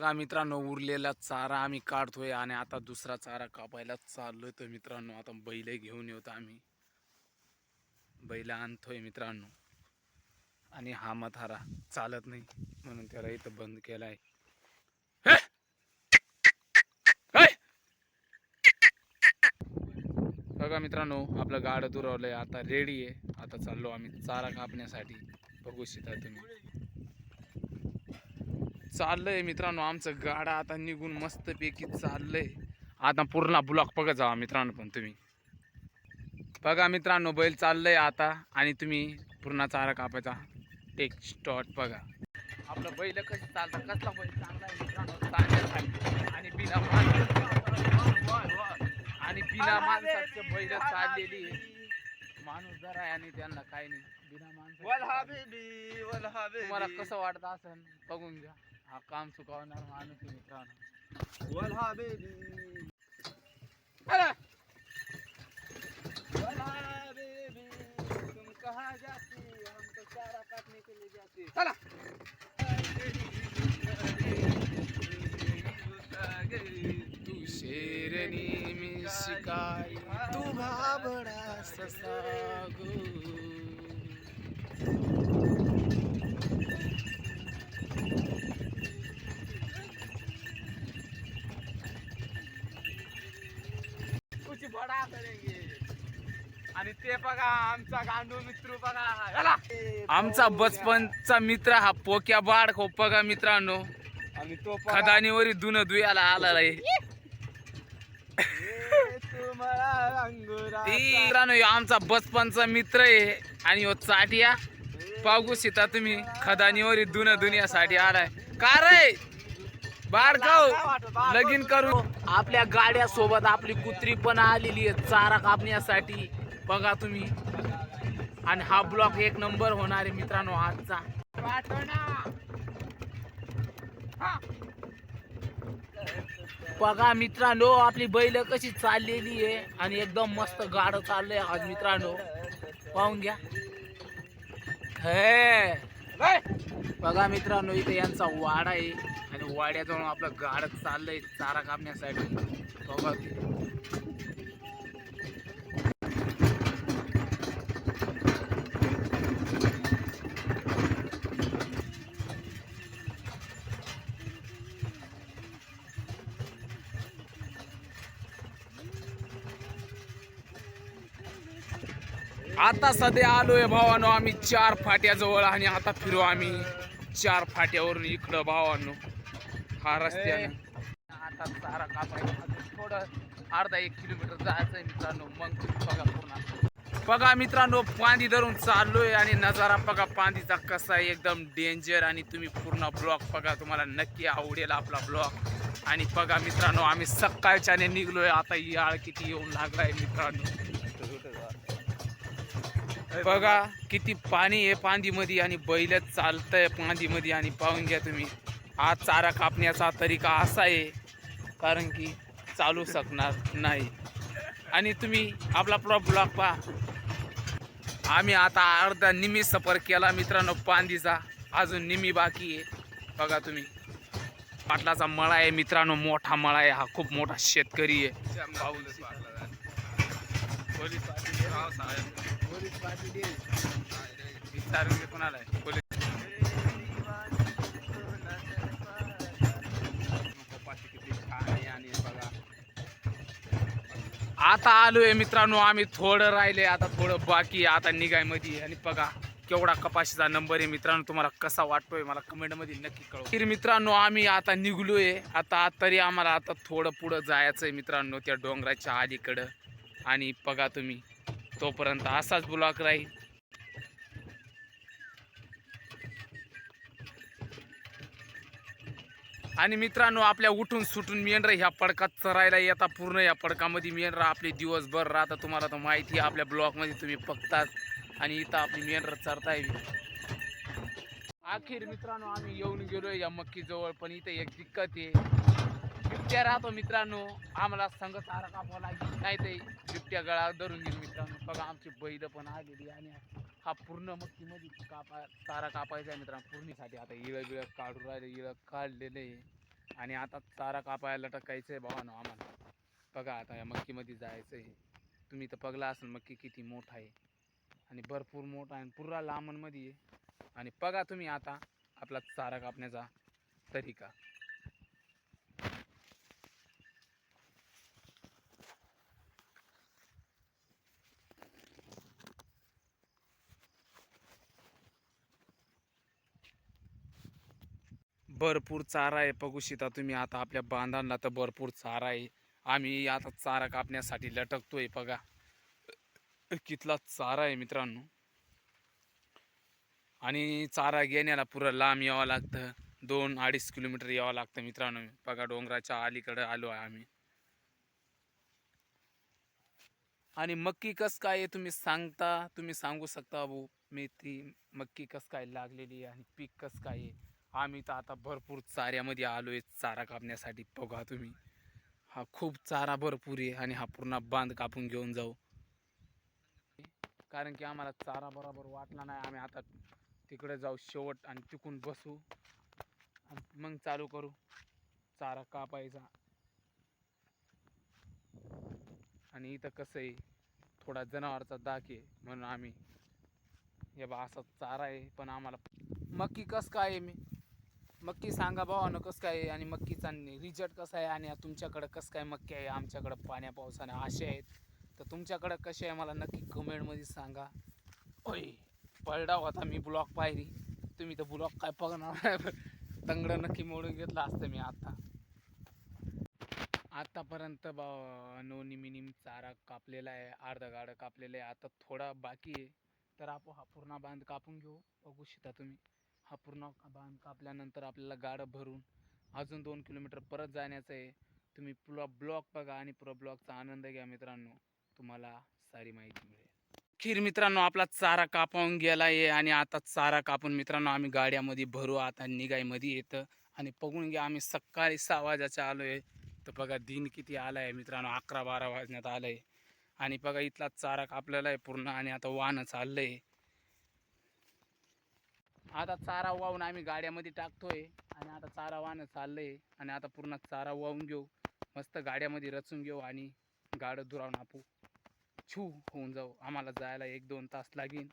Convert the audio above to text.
बघा मित्रांनो उरलेला चारा आम्ही काढतोय आणि आता दुसरा चारा कापायला चाललोय तर मित्रांनो आता बैल घेऊन येतो आम्ही. बैल आणतोय मित्रांनो. आणि हा मथारा चालत नाही म्हणून त्याला इथं बंद केलाय. बघा मित्रांनो आपलं गाडं दुरावलंय. आता रेडी आहे. आता चाललो आम्ही चारा कापण्यासाठी. बघू शकता तुम्ही. चाललंय मित्रांनो आमचं गाडा आता निघून मस्तपैकी चाललंय. आता पूर्ण ब्लॉक बघत जावा मित्रांनो पण तुम्ही. बघा मित्रांनो बैल चाललंय आता आणि तुम्ही पूर्ण चारा कापायचा. टेक स्टॉट बघा. आपलं बैल कसं चालतं कसला बैल चांगला आहे मित्रांनो? आणि बिना माणसाचं आणि बिना माणसाचं बैल चाललेली माणूस जरा आहे आणि त्यांना काही नाही. बिना हबीबी तुम्हाला कसं वाटत असेल बघून घ्या. काम चुकवणार माणूस आहे मित्रांनो वल हबीबी अरे! वल हबीबी तुम कहाँ जाती हम तो चारा काटने के लिए जाते चला। तू शेरनी मी शिकाई तू भाबडा आणि ते बघा आमचा गांडू मित्र बघा. आमचा बचपनचा मित्र हा पोक्या बाड खो बघा मित्रांनो. आणि तो. खदानीवरी दुन दुयाला आला मित्रांनो आमचा बचपनचा मित्र आहे आणि ह्यो चाटिया. पाहू शिता तुम्ही खदानीवरी दुन दुनियासाठी आलाय. का रे? बाळगाव लगीन करू आपल्या गाड्या सोबत आपली कुत्री पण आलेली आहे चारा कापण्यासाठी. बघा तुम्ही. आणि हा ब्लॉक एक नंबर होणार आहे मित्रांनो आजचा. बघा मित्रांनो आपली बैल कशी चाललेली आहे आणि एकदम मस्त गाड चाललंय आज मित्रांनो. पाहून घ्या. हे. बघा मित्रांनो इथे यांचा वाडा आहे आणि वाड्याजवळ आपलं गाड चाललंय चारा कापण्यासाठी. बघा. आता सध्या आलोय भावानो आम्ही चार फाट्याजवळ आणि आता फिरू आम्ही चार फाट्यावरून इकडं भावानो. हा रस्त्यानं. आता सारा कापायचा थोडं अर्धा एक किलोमीटर जायचंय मित्रांनो. मग बघा पूर्ण. बघा मित्रांनो पांदी धरून चाललोय आणि नजारा बघा पांदीचा कसा आहे. एकदम डेंजर आणि तुम्ही पूर्ण ब्लॉक बघा. तुम्हाला नक्की आवडेल आपला ब्लॉक आणि बघा मित्रांनो आम्ही सकाळच्याने निघलोय. आता याळ किती येऊन लागलाय मित्रांनो. बघा किती पाणी आहे पांदीमध्ये आणि बैल चालतंय पांदीमध्ये आणि पाहून घ्या तुम्ही. हा चारा कापण्याचा तरीका असा आहे कारण की चालू शकणार नाही. आणि तुम्ही आपला आपला ब्लॉक पहा. आम्ही आता अर्धा निमी सफर केला मित्रांनो पांदीचा. अजून निमी बाकी आहे. बघा तुम्ही. पाटलाचा मळा आहे मित्रांनो मोठा मळा आहे. हा खूप मोठा शेतकरी आहे. पोलीस पाटील आहे. पोलीस पाटील विचारून कोणाला आहे. पोलीस किती छान आहे आणि बघा आता आलोय मित्रांनो आम्ही थोडं राहिले आता थोडं बाकी आता आता निघायमध्ये आणि बघा केवढा कपाशीचा नंबर आहे मित्रांनो तुम्हाला कसा वाटतोय मला कमेंटमध्ये नक्की कळव मित्रांनो आम्ही आता निघलोय आता तरी आम्हाला आता थोडं पुढं जायचंय मित्रांनो त्या डोंगराच्या अलीकडं आणि बघा तुम्ही तोपर्यंत असाच ब्लॉक राहील. आणि मित्रांनो आपल्या उठून सुटून मेंढरा ह्या पडकात चरायला येतात पूर्ण या पडकामध्ये मेंढरा आपले दिवसभर राहतात तुम्हाला तर माहिती आहे आपल्या ब्लॉकमध्ये तुम्ही बघतात आणि इथं आपली मेंढरा चरताय. अखेर मित्रांनो आम्ही येऊन गेलो या मक्कीजवळ पण इथं एक दिक्कत आहे. बिबट्या राहतो मित्रांनो. आम्हाला संघ चारा कापावा नाही ते बिबट्या गळा धरून घेईल मित्रांनो. बघा आमची बैल पण आलेली आणि हा पूर्ण मक्कीमध्ये कापा चारा कापायचा आहे मित्रांनो. पूर्णीसाठी आता इळं बिळं काढून राहिले इळं काढलेले आहे आणि आता चारा कापायला टाकायचं आहे भावानो आम्हाला. बघा आता या मक्कीमध्ये जायचं आहे तुम्ही तर बघला असेल मक्की किती मोठा आहे. आणि भरपूर मोठा आहे आणि पुरा लांबणमध्ये आहे. आणि बघा तुम्ही आता आपला चारा कापण्याचा तरीका. भरपूर चारा आहे. बघू शकता तुम्ही आता आपल्या बांधांना तर भरपूर चारा आहे. आम्ही आता चारा कापण्यासाठी लटकतोय बघा. कितला चारा आहे मित्रांनो. आणि चारा घेण्याला पुरं लांब यावं लागतं. दोन अडीच किलोमीटर यावं लागतं मित्रांनो. बघा डोंगराच्या अलीकडं आलो आहे आम्ही. आणि मक्की कस काय आहे तुम्ही सांगता? तुम्ही सांगू शकता भाऊ. मेथी मक्की कस काय लागलेली आहे आणि पीक कस काय आहे? आम्ही तर आता भरपूर चाऱ्यामध्ये आलो आहे चारा कापण्यासाठी. बघा तुम्ही. हा खूप चारा भरपूर आहे आणि हा पूर्ण बांध कापून घेऊन जाऊ. कारण की आम्हाला चारा बरोबर वाटला नाही. आम्ही आता तिकडे जाऊ शेवट आणि तिकून बसू. आणि मग चालू करू. चारा कापायचा. आणि इथं कसं आहे थोडा जनावरचा दाख आहे म्हणून आम्ही हे बा असा चारा आहे पण आम्हाला मक्की कस काय आहे मी? मक्की सांगा भावानं कसं काय आहे आणि मक्कीचा रिजल्ट कसा आहे आणि तुमच्याकडं कसं काय मक्की आहे आमच्याकडं पाण्या पावसाने असे आहेत. तर तुमच्याकडं कसे आहे मला नक्की कमेंटमध्ये सांगा. ओय पडला होता मी ब्लॉक पाहिली. तुम्ही तर ब्लॉक काय बघणार तंगडं नक्की मोडून घेतलं असतं मी आता. आत्तापर्यंत बा नो निमिनिम चारा कापलेला आहे अर्धा गाडं कापलेलं आहे. आता थोडा बाकी आहे. तर आपण हा पूर्ण बांध कापून घेऊ. बघू शकता तुम्ही. हा पूर्ण बांध कापल्यानंतर आपल्याला गाडं भरून अजून दोन किलोमीटर परत जाण्याचं आहे. तुम्ही पुरा ब्लॉक बघा आणि पुरा ब्लॉकचा आनंद घ्या मित्रांनो. तुम्हाला सारी माहिती मिळेल. खीर मित्रांनो आपला चारा कापावून गेला आहे आणि आता चारा कापून मित्रांनो आम्ही गाड्यामध्ये भरू. आता निगाईमध्ये येतं आणि बघून घ्या आम्ही सकाळी सहा वाजाच्या आलो आहे तर बघा दिन किती आला आहे मित्रांनो अकरा बारा वाजण्यात आलं आहे आणि बघा इथला चारा कापलेला आहे पूर्ण आणि आता वाहनं चाललं आहे आता चारा वाहून आम्ही गाड्यामध्ये टाकतोय आणि आता चारा वाहनं चाललंय आणि आता पूर्ण चारा वाहून घेऊ. मस्त गाड्यामध्ये रचून घेऊ आणि गाडं धुरावून आपू. छू होऊन जाऊ. आम्हाला जायला एक दोन तास लागेल